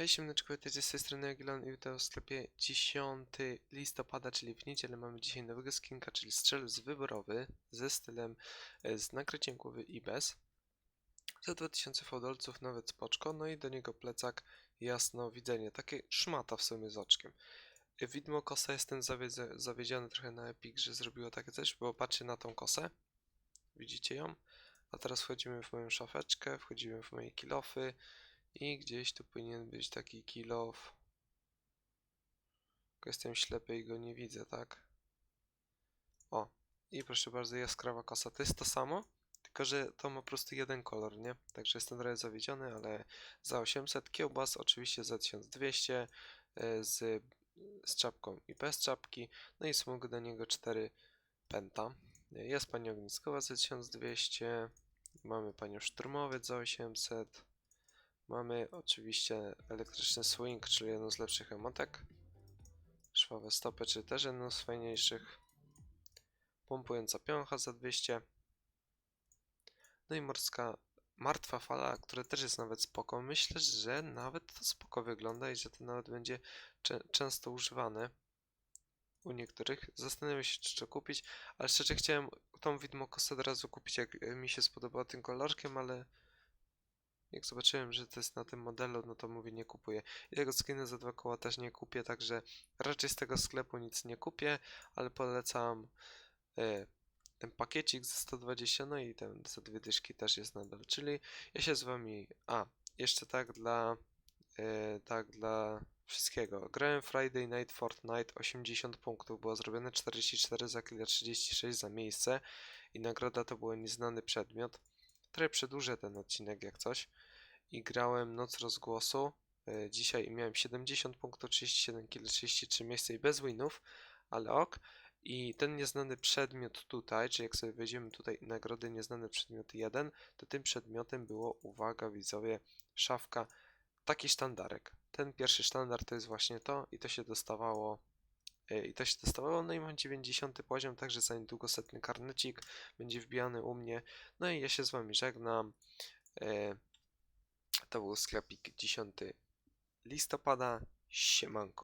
Hej siemneczko, witajcie z tej strony Agilon i witam w sklepie 10 listopada, czyli w niedzielę mamy dzisiaj nowego skinka, czyli strzelec wyborowy ze stylem, e, z nakryciem głowy i bez. Za 2000 fodolców nawet spoczko, no i do niego plecak jasno widzenie, takie szmata w sumie z oczkiem. E, Widmo kosa jestem zawiedziony trochę na Epic, że zrobiło takie coś, bo patrzcie na tą kosę, widzicie ją? A teraz wchodzimy w moją szafeczkę, wchodzimy w moje kilofy, i gdzieś tu powinien być taki kill off. Jestem ślepy i go nie widzę, tak? O, i proszę bardzo, jaskrawa kosa. To jest to samo, tylko że to ma po prostu jeden kolor, nie? Także jestem trochę zawiedziony, ale za 800. Kiełbas oczywiście za 1200 e, z, z czapką i bez czapki. No i smug do niego 4 penta. Jest pani ogniskowa za 1200. Mamy panią szturmowiec za 800. Mamy oczywiście elektryczny swing, czyli jedną z lepszych emotek. Szwawe stopy, czyli też jedną z fajniejszych. Pompująca piącha za 200. No i morska martwa fala, która też jest nawet spoko. Myślę, że nawet to spoko wygląda i że to nawet będzie często używane u niektórych. Zastanawiam się, czy to kupić, ale szczerze chciałem tą widmo kosę od razu kupić, jak mi się spodobała tym kolorkiem, ale jak zobaczyłem, że to jest na tym modelu, no to mówię, nie kupuję. I tego skina za dwa koła też nie kupię, także raczej z tego sklepu nic nie kupię, ale polecam e, ten pakiecik za 120, no i ten za dwie dyszki też jest nadal. Czyli ja się z wami... A, jeszcze tak dla... E, tak dla wszystkiego. Grałem Friday Night Fortnite, 80 punktów było zrobione, 44 za killa, 36 za miejsce i nagroda to był nieznany przedmiot. Trochę przedłużę ten odcinek jak coś. I grałem Noc Rozgłosu. E, Dzisiaj miałem 70 punktów, 37 kill, 33 miejsca i bez winów, ale ok. I ten nieznany przedmiot tutaj, czyli jak sobie wejdziemy tutaj nagrody nieznany przedmiot 1, to tym przedmiotem było, uwaga widzowie, szafka, taki sztandarek. Ten pierwszy sztandar to jest właśnie to i to się dostawało i to się dostawało, no i mam 90 poziom, także za niedługo setny karnecik będzie wbijany u mnie. No i ja się z wami żegnam. E, To był sklepik 10 listopada. Siemanko.